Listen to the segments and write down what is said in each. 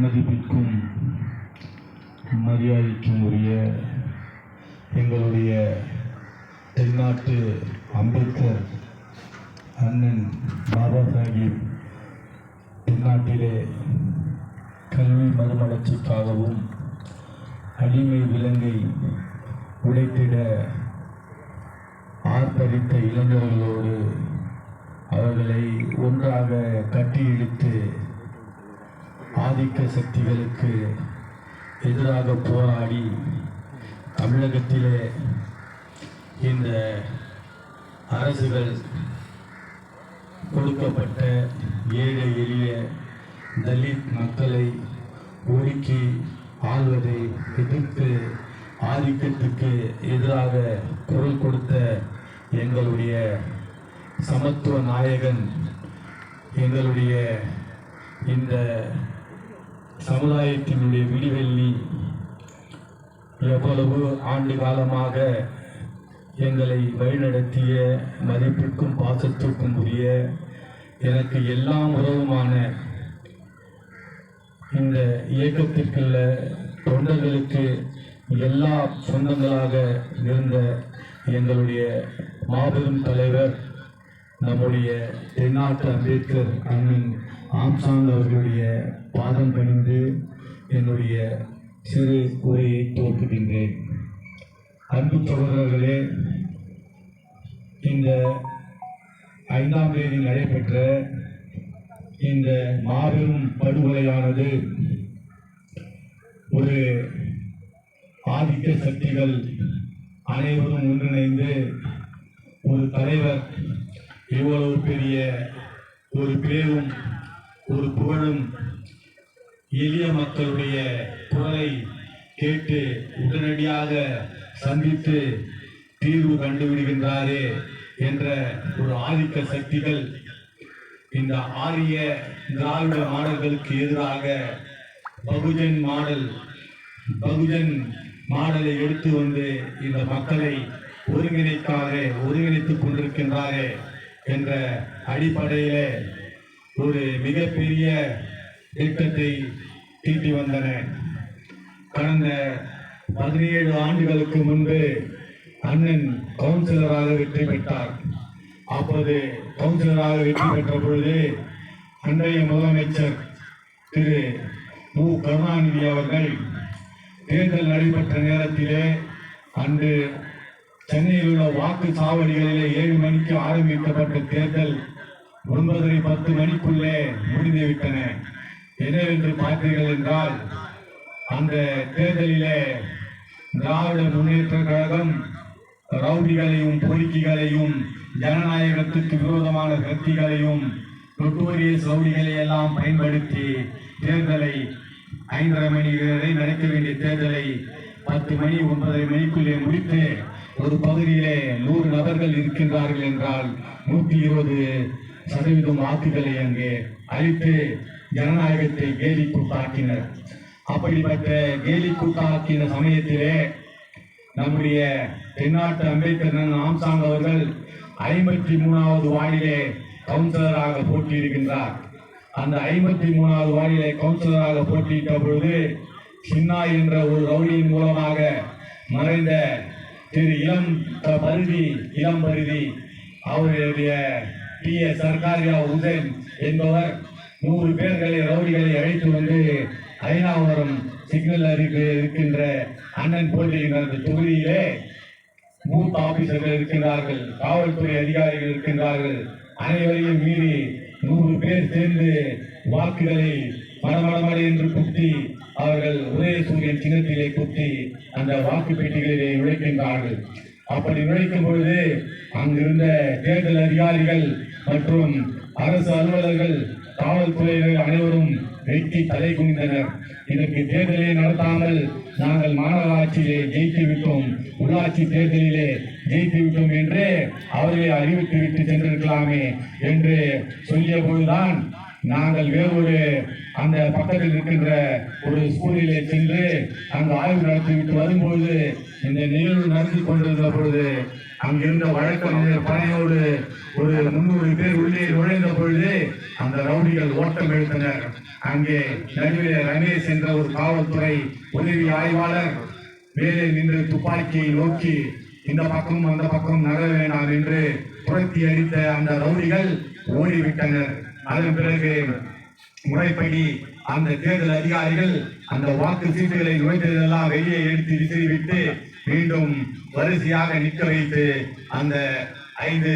மதிப்பிற்கும் மரியாதைக்கும் உரிய எங்களுடைய தென்னாட்டு அம்பேத்கர் அண்ணன் பாபா சாஹிப் தென்னாட்டிலே கல்வி மறுமலர்ச்சிக்காகவும் அடிமை விலங்கை உடைத்திட ஆர்ப்பரித்த இளைஞர்களோடு அவர்களை ஒன்றாக கட்டியிழுத்து ஆதிக்க சக்திகளுக்கு எதிராக போராடி தமிழகத்திலே இந்த அரசுகள் கொடுக்கப்பட்ட ஏழை எளிய தலித் மக்களை ஒடுக்கி ஆள்வதை எதிர்த்து ஆதிக்கத்துக்கு எதிராக குரல் கொடுத்த எங்களுடைய சமத்துவ நாயகன் எங்களுடைய இந்த சமுதாயத்தினுடைய விடிவெள்ளி எவ்வளவு ஆண்டு காலமாக எங்களை வழிநடத்திய மதிப்பிற்கும் பாசத்திற்கும் உரிய எனக்கு எல்லாம் உறவுமான இந்த இயக்கத்திற்குள்ள தொண்டர்களுக்கு எல்லா சொந்தங்களாக இருந்த எங்களுடைய மாபெரும் தலைவர் நம்முடைய தென்னாட்டு அம்பேத்கர் அண்ணன் ஆம்சாங் அவர்களுடைய பாதம் பணிந்து என்னுடைய சிறு உரையை துவக்குகின்றேன் அன்பு சகோதரர்களே இந்த ஐந்தாம் தேதி நடைபெற்ற இந்த மாபெரும் படுகொலையானது ஒரு ஆதிக்க சக்திகள் அனைவரும் ஒன்றிணைந்து ஒரு தலைவர் இவ்வளவு பெரிய ஒரு பேரும் ஒரு புகழும் எளிய மக்களுடைய குரலை கேட்டு உடனடியாக சந்தித்து தீர்வு கண்டுவிடுகின்றாரே என்ற ஒரு ஆதிக்க சக்திகள் இந்த ஆரிய திராவிட மாடல்களுக்கு எதிராக பகுஜன் மாடல் பகுஜன் மாடலை எடுத்து வந்து இந்த மக்களை ஒருங்கிணைக்காரே ஒருங்கிணைத்துக் கொண்டிருக்கின்றாரே என்ற அடிப்படையிலே ஒரு மிகப்பெரிய திட்டத்தை தீட்டி வந்தன. கடந்த பதினேழு ஆண்டுகளுக்கு முன்பு அண்ணன் கவுன்சிலராக வெற்றி பெற்றார். அப்போது கவுன்சிலராக வெற்றி பெற்ற பொழுது அன்றைய முதலமைச்சர் திரு மு. கருணாநிதி அவர்கள் தேர்தல் நடைபெற்ற நேரத்திலே அன்று சென்னையில் உள்ள வாக்கு சாவடிகளிலே ஏழு மணிக்கு ஆரம்பிக்கப்பட்ட தேர்தல் ஒன்பதரை பத்து மணிக்குள்ளே முடிந்துவிட்டன என்னவென்று பார்த்தீர்கள் என்றால் அந்த தேர்தலிலே திராவிட முன்னேற்ற கழகம் ரவுடிகளையும் பொறுக்கிகளையும் ஜனநாயகத்துக்கு விரோதமான சக்திகளையும் நொட்டோரியஸ் ரவுடிகளை எல்லாம் பயன்படுத்தி தேர்தலை ஐந்தரை மணி வரை நடக்க வேண்டிய தேர்தலை பத்து மணி ஒன்பதரை மணிக்குள்ளே முடித்து ஒரு பகுதியிலே நூறு நபர்கள் இருக்கின்றார்கள் என்றால் நூற்றி இருபது சதவீதம் வாக்குகளை அங்கே அளித்து ஜனநாயகத்தை கேலி கூட்டாக்கினர் அப்படிப்பட்ட கேலி கூட்டாக்கின சமயத்திலே நம்முடைய தென்னாட்டு அம்பேத்கர் ஆம்சாங் அவர்கள் ஐம்பத்தி மூணாவது வார்டிலே கவுன்சிலராக போட்டியிருக்கின்றார். அந்த ஐம்பத்தி மூணாவது வார்டிலே கவுன்சிலராக போட்டியிட்ட பொழுது சின்னா என்ற ஒரு ரவுடியின் மூலமாக மறைந்த திரு இளம் த- பருதி இளம் பருதி அவருடைய பி ஏ சர்காரியா உசேன் என்பவர் நூறு பேர்களை ரவுடிகளை அழைத்து வந்து ஐநாவரம் சிக்னல் அருகே இருக்கின்ற அண்ணன் போட்டியின் அந்த தொகுதியிலே மூத்த ஆபீசர்கள் இருக்கின்றார்கள் காவல்துறை அதிகாரிகள் இருக்கின்றார்கள். அனைவரையும் மீறி நூறு பேர் சேர்ந்து வாக்குகளை மடமடமடை என்று குத்தி அவர்கள் உதயசூரியன் சின்னத்திலே குத்தி அந்த வாக்கு பெட்டிகளிலே நுழைக்கின்றார்கள். அப்படி நுழைக்கும் பொழுது அங்கிருந்த தேர்தல் அதிகாரிகள் மற்றும் அரசு அலுவலர்கள் காவல்துறையினர் அனைவரும் வெட்டி தலை குனிந்தனர். இதற்கு தேர்தலை நடத்தாமல் நாங்கள் மாநகராட்சியிலே ஜெயித்து விட்டோம். உள்ளாட்சி தேர்தலிலே ஜெயித்து விட்டோம் என்று அவர்களை அறிவித்து விட்டு சென்றிருக்கலாமே என்று சொல்லிய போதுதான் நாங்கள் வேறொரு அந்த பக்கத்தில் இருக்கின்ற ஒரு ஸ்கூலிலே சென்று அங்கு ஆய்வு நடத்திவிட்டு வரும்பொழுது இந்த நிகழ்வு நடத்தி கொண்டிருந்த பொழுது அங்கிருந்த வழக்கறிஞர் பழையோடு ஒரு முன்னூறு பேர் உள்ளே நுழைந்த பொழுது அந்த ரவுடிகள் ஓட்டம் எழுத்தனர் அங்கே நடுவே ரமேஷ் என்ற ஒரு காவல்துறை உதவி ஆய்வாளர் மேலே நின்று துப்பாக்கியை நோக்கி இந்த பக்கம் அந்த பக்கம் நகர வேண்டாம் என்று புரட்டி அடித்த அந்த ரவுடிகள் ஓடிவிட்டனர். அதன் பிறகு முறைப்படி அந்த தேர்தல் அதிகாரிகள் அந்த வாக்கு சீட்டுகளை நுழைந்ததெல்லாம் வெளியே எடுத்து விசிறிவிட்டு மீண்டும் வரிசையாக நிற்க வைத்து அந்த ஐந்து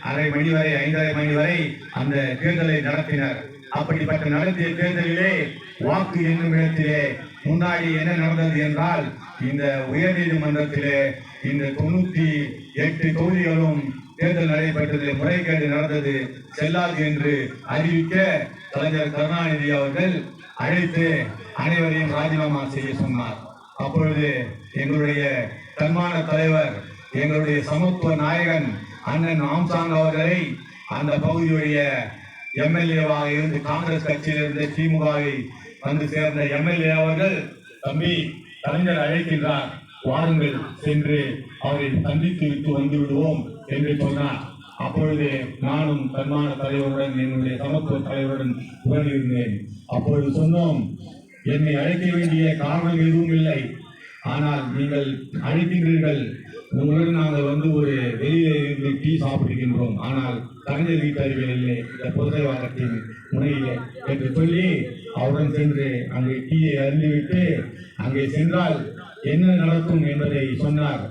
அரை மணி வரை ஐந்தரை மணி வரை அந்த தேர்தலை நடத்தினர். அப்படிப்பட்ட நடத்திய தேர்தலிலே வாக்கு என்னும் இடத்திலே முன்னாடி என்ன நடந்தது என்றால் இந்த உயர்நீதிமன்றத்திலே இந்த தொண்ணூத்தி எட்டு தொகுதிகளும் தேர்தல் நடைபெற்றது முறைகேடு நடந்தது. செல்லாது என்று அறிவிக்க கலைஞர் கருணாநிதி அவர்கள் அழைத்து அனைவரையும் ராஜினாமா செய்ய சொன்னார். அப்பொழுது எங்களுடைய தன்மான தலைவர் எங்களுடைய சமத்துவ நாயகன் அண்ணன் ஆம்சாங் அவர்களை அந்த பகுதியுடைய எம்எல்ஏவாக இருந்து காங்கிரஸ் கட்சியிலிருந்து திமுகவை வந்து சேர்ந்த எம்எல்ஏ அவர்கள் தம்பி கலைஞர் அழைக்கின்றார். வாருங்கள் சென்று அவரை சந்தித்து விட்டு வந்து விடுவோம். என்று சொன்னார் அப்பொழுது நானும் தன்மான தலைவருடன் என்னுடைய சமத்துவ தலைவருடன் உடனிருந்தேன். அப்பொழுது சொன்னோம் என்னை அழைக்க வேண்டிய காரணம் எதுவும் இல்லை. ஆனால் நீங்கள் அழைக்கின்றீர்கள். உங்களுடன் நாங்கள் வந்து ஒரு வெளியே இருந்து டீ சாப்பிடுகின்றோம். ஆனால் கலைஞர் வீட்டறிவில் இல்லை. இந்த புதுவாக்கத்தின் முனையிலே என்று சொல்லி அவருடன் சென்று அங்கே டீயை அருந்திவிட்டு அங்கே சென்றால் என்ன நடக்கும் என்பதை சொன்னார்.